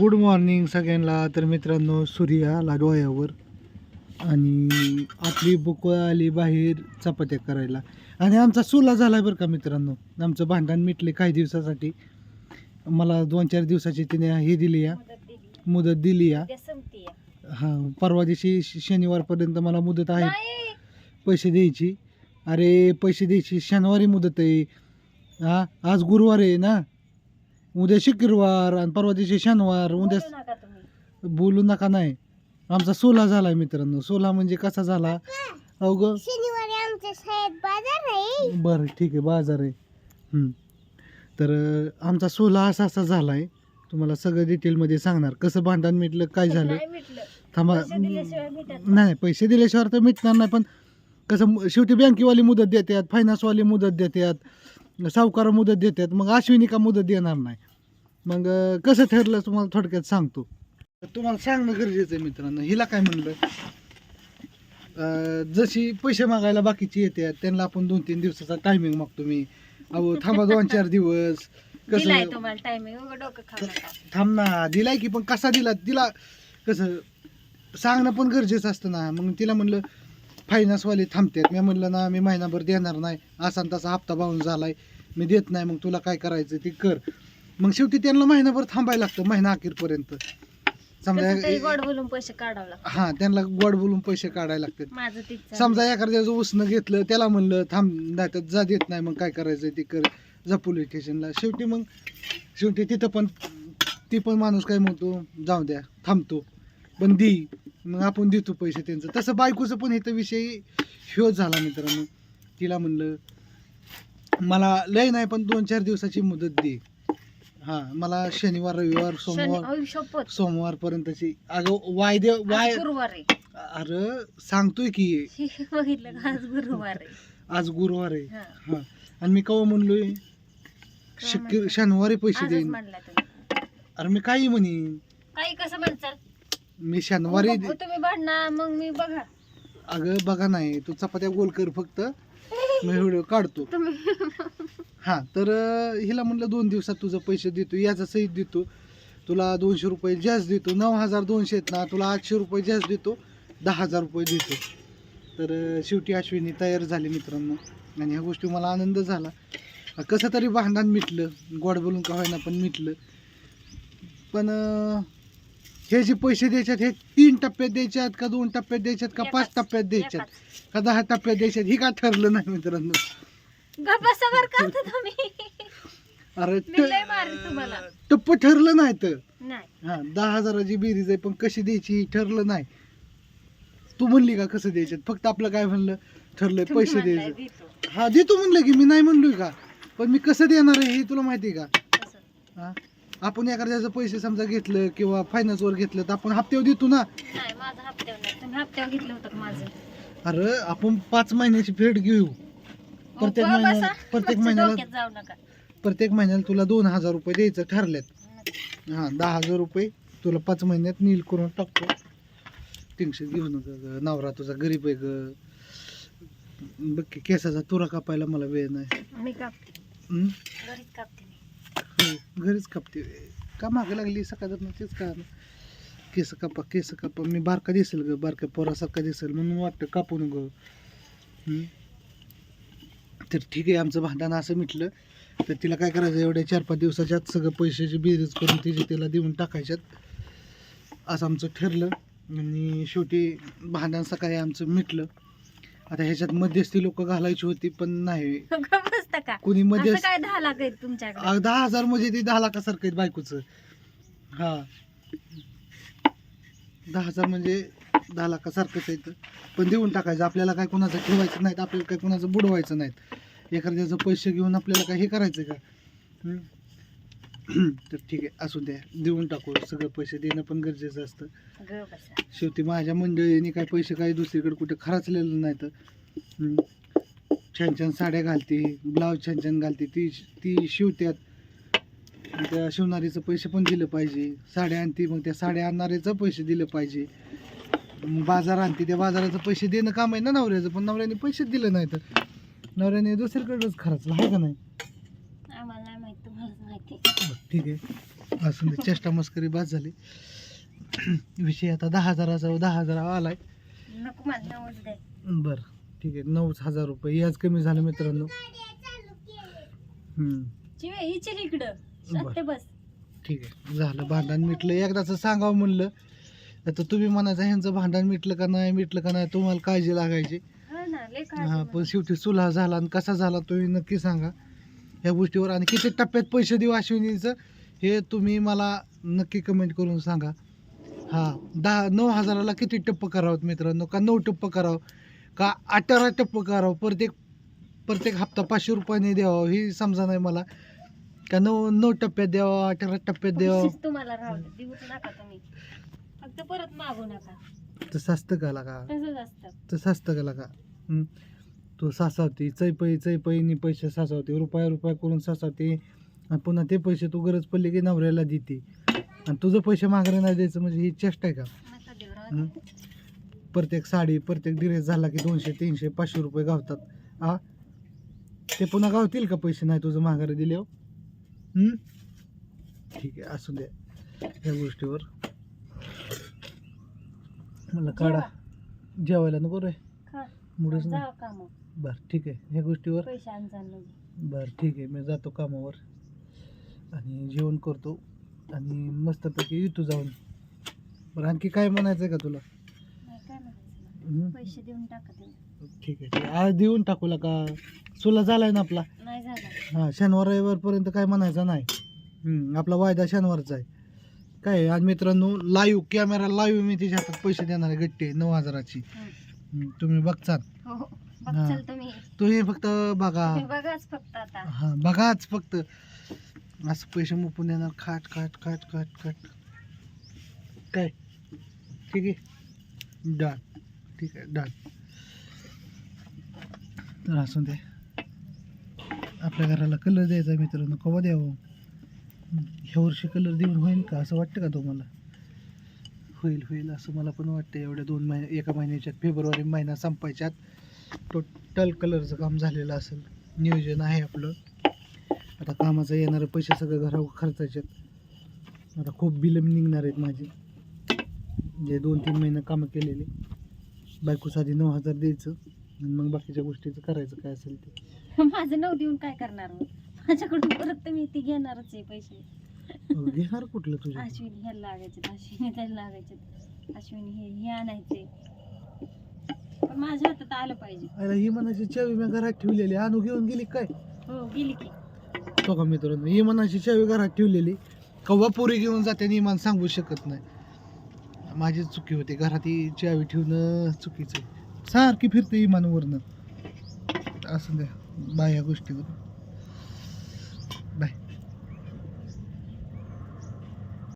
Good morning सगळ्यांना. तर मित्रांनो सूर्य आला डोळ्यावर आणि आपली बुक आली बाहेर चपात्या करायला. आणि आमचा सुला झाला बरं का मित्रांनो. आमचं भांडण मिटले काही दिवसासाठी. मला दोन चार दिवसाची तिने हे दिली या. मुदत दिली. या. हां परवा दिवशी शनिवारपर्यंत मला मुदत आहे. पैसे द्यायची. अरे पैसे द्यायची शनिवारी मुदत आहे. हा आज गुरुवार आहे ना? उद्या शुक्रवार आणि परवा दिवशी शनिवार उद्या बोलू नका नाही. आमचा सोला झालाय मित्रांनो. सोला म्हणजे कसा झाला? अवघ? शनिवारी आमच्या शाळेत बाजार आहे. बरं ठीक आहे बाजार आहे. हम्म. तर अं, आमचा सोला असा असा झालाय. तुम्हाला सगळं डिटेलमध्ये सांगणार. कसं भांडण मिटलं काय झालं? थांबा. नाही. पैसे दिल्याशिवाय तर मिटणार नाही पण कसं म- शेवटी बँकेवाली मुदत देतात फायनान्सवाली मुदत देतात. सावकार मुदत देतात मग अश्विनी का मुदत देणार नाही? मग कसं ठरलं तुम्हाला थोडक्यात सांगतो. तुम्हाला सांगणं गरजेचं आहे मित्रांनो हिला काय म्हणलं? जशी पैसे मागायला बाकीची येतात त्यांना आपण दोन तीन दिवसाचा टायमिंग मागतो मी. अहो थांबा दोन चार दिवस. कसं थांब ना दिलाय की पण कसा दिला? तिला कसं सांगणं पण गरजेचं असतं ना. मग तिला म्हणलं फायनान्सवाले थांबतात. मी म्हणलं ना मी महिनाभर देणार नाही. असा तसा हप्ता बाहून झालाय. मी देत नाही मग तुला काय करायचं ते कर. मग शेवटी त्यांना महिनाभर थांबायला लागतं महिना अखेरपर्यंत. समजा तरी गोड बोलून पैसे काढावं हा त्यांना गोड बोलून पैसे काढायला लागतात. माझं तीच चाललंय. समजा एखाद्याचं उसनं घेतलं त्याला म्हणलं थांब नाही तर जा देत नाही मग काय करायचं ते कर. जा पोलीस स्टेशनला शेवटी मग शेवटी तिथं पण ती पण माणूस काय म्हणतो जाऊ द्या थांबतो पण दी मग आपण देतो पैसे त्यांचं. तसं बायकोचं पण इथं विषय ह्योच झाला मित्रांनो. तिला म्हणलं मला लय नाही पण दोन चार दिवसाची मुदत दे. हां मला शनिवार रविवार सोमवार अहो, शपथ. सोमवारपर्यंतची. अगं वायदे वाय गुरुवार आहे. अरे सांगतोय की. बघितलं का आज गुरुवार आहे? आज गुरुवार आहे. हा. हा. आणि मी केव्हा म्हणलोय? शक्य? शनिवारी पैसे आजच देईन. म्हणला तुम्ही. अरे मी काही म्हणेन काही कसं म्हणचाल मी शनिवारी मग दे- तुम्ही भांडणार मग मी बघा. अगं बघा नाही तू चपात्या गोल कर फक्त. मी व्हिडिओ काढतो. हा तर हिला म्हणलं दोन दिवसात तुझं पैसे देतो याचा सहित देतो. तुला दोनशे रुपये जास्त देतो नऊ हजार दोनशे आहेत ना तुला आठशे रुपये जास्त देतो दहा हजार रुपये देतो. तर शेवटी अश्विनी तयार झाली मित्रांनो. आणि ह्या गोष्टी मला आनंद झाला. कसं तरी भांडण मिटलं गोड बोलून का होईना पण मिटलं. पण हे जे पैसे द्यायच्यात हे तीन टप्प्यात द्यायच्यात का दोन टप्प्यात द्यायच्यात का पाच टप्प्यात द्यायच्यात. का दहा टप्प्यात द्यायच्यात? ही काय ठरलं नाही मित्रांनो? का तुम्ही? अरे मी लय मारेन तुम्हाला. टप्प ठरलं नाही तर. नाही. हा दहा हजाराची बेरीज आहे पण कशी द्यायची हे ठरलं नाही. तू म्हणली का कसं द्यायचे फक्त आपलं काय म्हणलं? ठरलंय तुम्ही पैसे म्हणलाय द्यायचे. देतो. हा देतो म्हणलं की मी नाही म्हणलोय का? पण मी कसं देणार आहे हे तुला माहिती आहे का. हा? आपण एखाद्याचं पैसे समजा घेतलं किंवा फायनान्सवर घेतलं तर आपण हप्त्यावर देतो ना? नाही माझं हप्त्यावर नाही. तुम्ही हप्त्यावर घेतलं होतं का माझं? अरे आपण पाच महिन्याची फेड घेऊ. प्रत्येक महिन्याला. प्रत्येक महिन्याला डोक्यात जाऊ नका. प्रत्येक महिन्याला तुला दोन हजार रुपये द्यायचं ठरल्यात. हां दहा हजार रुपये तुला पाच महिन्यात नील करून टाकतो. टेन्शन घेऊ नका ग. नवरा तुझा गरीब आहे ग. बघ की केसाचा तुरा कापायला मला वेळ नाही. मी कापते? घरीच कापते. मी होय, घरीच कापते. का मागे लागली सकाळ तेच का केस कापा केस कापा. मी बारका दिसेल ग बारका पोरासारखा दिसेल. म्हणून वाटतं कापून ग. तर ठीक आहे आमचं भांडण असं मिटलं. तर तिला काय करायचं एवढ्या चार पाच दिवसाच्या सगळं पैशाची बेरीज करून तिचे तिला देऊन टाकायच्यात. असं आमचं ठरलं. आणि शेवटी भांडण सकाळी आमचं मिटलं. आता ह्याच्यात मध्यस्थी लोक घालायची होती पण नाही. का? कुणी असं मध्यस्थ काय दहा लाख आहेत तुमच्याकडे? अ, दहा हजार म्हणजे ते दहा लाखासारखं आहेत बायकोचं. हा. दहा हजार म्हणजे दहा लाखासारखंच आहे. पण देऊन टाकायचं. आपल्याला काय कोणाचं ठेवायचं नाहीत आपल्याला काय कोणाचं बुडवायचं नाहीत. एखाद्याचं पैसे घेऊन आपल्याला काय हे करायचं का? तर ठीक आहे असू द्या. देऊन टाकू. सगळं पैसे देणं पण गरजेचं असतं. ग बसा. शेवटी माझ्या मंडळीने काय पैसे काही दुसरीकडे कुठे खर्चलेलं नाही तर. छान छान साड्या घालते ब्लाऊज छान छान घालते. ती ती शिवत्यात. त्या शिवणारीचं पैसे पण दिलं पाहिजे. साड्या आणते मग त्या साड्या आणणाऱ्याचं पैसे दिलं पाहिजे. मग बाजार आणते त्या बाजाराचं पैसे देणं काम आहे ना नवऱ्याचं पण नवऱ्याने पैसेच दिले नाही तर नवऱ्याने दुसरीकडेच खर्चला आहे का नाही? आम्हाला माहीत माहिती. ठीक आहे. असून दे चेष्टा मस्करी बाद झाली. विषय आता दहा हजाराचा दहा हजार आलाय नको बरं. ठीक आहे नऊच हजार रुपये. याच कमी झालं मित्रांनो. हम्म, चिवे इचल इकडं. बस. ठीक आहे. झालं भांडण मिटलं. एकदाच सांगावं म्हणलं. आता तुम्ही म्हणायचं ह्यांचं भांडण मिटलं का नाही मिटलं का नाही तुम्हाला काळजी लागायची. हा ना लय हा पण शेवटी सुलहा झाला आणि कसा झाला तुम्ही नक्की सांगा. या गोष्टीवर आणि किती टप्प्यात पैसे देऊ अश्विनीचं हे तुम्ही मला नक्की कमेंट करून सांगा. हा दहा नऊ हजाराला किती टप्प करावं मित्रांनो? का नऊ टप्प करावं? का अठरा टप्प करावं प्रत्येक प्रत्येक हप्ता पाचशे रुपयाने द्यावा ही समजा नाही मला. का नऊ नऊ टप्प्यात द्यावा अठरा टप्प्यात द्यावा? तुम्हाला राहू दे देऊच नका तुम्ही. फक्त परत मागू नका. तसं असतं का? का तसंच असतं. तसं असतं का? हं? तू सासावते चैपई चैपईनी पैसे सासावते रुपया रुपया करून सासावते. आणि पुन्हा ते पैसे तू गरज पडली की नवऱ्याला देते. आणि तुझं पैसे माघारी नाही द्यायचं म्हणजे ही चेष्टा आहे का? नका देऊ राहू हं? दे. प्रत्येक साडी प्रत्येक ड्रेस झाला की दोनशे तीनशे पाचशे रुपये गावतात. हा ते पुन्हा गावतील का पैसे? नाही तुझं माघारी दिल्यावर हं? ठीक आहे असू द्या या गोष्टीवर. मला काढा. जेवायला नको रे. मुळेच नाही. बरं ठीक आहे. ह्या गोष्टीवर. बरं ठीक आहे. मी जातो कामावर. आणि जेवण करतो. आणि मस्तपैकी येतो जाऊन. बरं आणखी काय म्हणायचं आहे का तुला? पैसे देऊन टाका ठीक आहे ठीक आहे. आज देऊन टाकूला का? सुला झालाय ना आपला? नाही झाला. हां शनिवार रविवारपर्यंत काय म्हणायचं नाही. हं, आपला वायदा शनिवारचा आहे. काय आज मित्रांनो लाईव्ह कॅमेरा लाईव्ह मी तिच्या हातात पैसे देणार आहे गट्टी नऊ हजाराची. तुम्ही बघचाल. हो हो. बघचाल तुम्ही. तुम्ही फक्त बघा. तुम्ही बघाच फक्त आता. हा बघाच फक्त. असं पैसे मुपून येणार खाट खाट खाट खाट खाट. काय? ठीक आहे. डाळ ठीक आहे डाळ तर असून दे. आपल्या घराला कलर द्यायचा मित्रांनो कवा द्यावं? ह्या वर्षी कलर देऊन होईल का? असं वाटतं का तुम्हाला? होईल होईल असं मला पण वाटतं एवढ्या दोन महिने एका महिन्याच्यात फेब्रुवारी महिना संपायच्यात टोटल कलरचं काम झालेलं असेल. नियोजन आहे आपलं. आता कामाचं येणारे पैसे सगळं घरावर खर्चायचे आता खूप बिलं निघणार आहेत माझी. जे दोन तीन महिने कामं केलेली. बायको साधी नऊ हजार द्यायचं आणि मग बाकीच्या गोष्टीचं करायचं काय असेल ते. माझं नऊ देऊन काय करणार मग माझ्याकडून परत तुम्ही ती घेणारच आहे पैसे. अहो, घेणार कुठलं तुझ्या अश्विनी ह्याला लागायचे अश्विनी त्याला लागायचे अश्विनी हे हे आणायचे पण माझ्या हातात आलं पाहिजे. अरे ही मनाची चावी मी घरात ठेवलेली. आणू घेऊन गेली काय? हो गेली की. तो का मित्रांनो ही मनाची चावी घरात ठेवलेली. कव्वा पुरी घेऊन जाते आणि इमान सांगू शकत नाही. माझी चुकी होती. घरात ही चावी ठेवणं चुकीचं सारखी फिरते इमानवरनं असं द्या बाह्या गोष्टीवर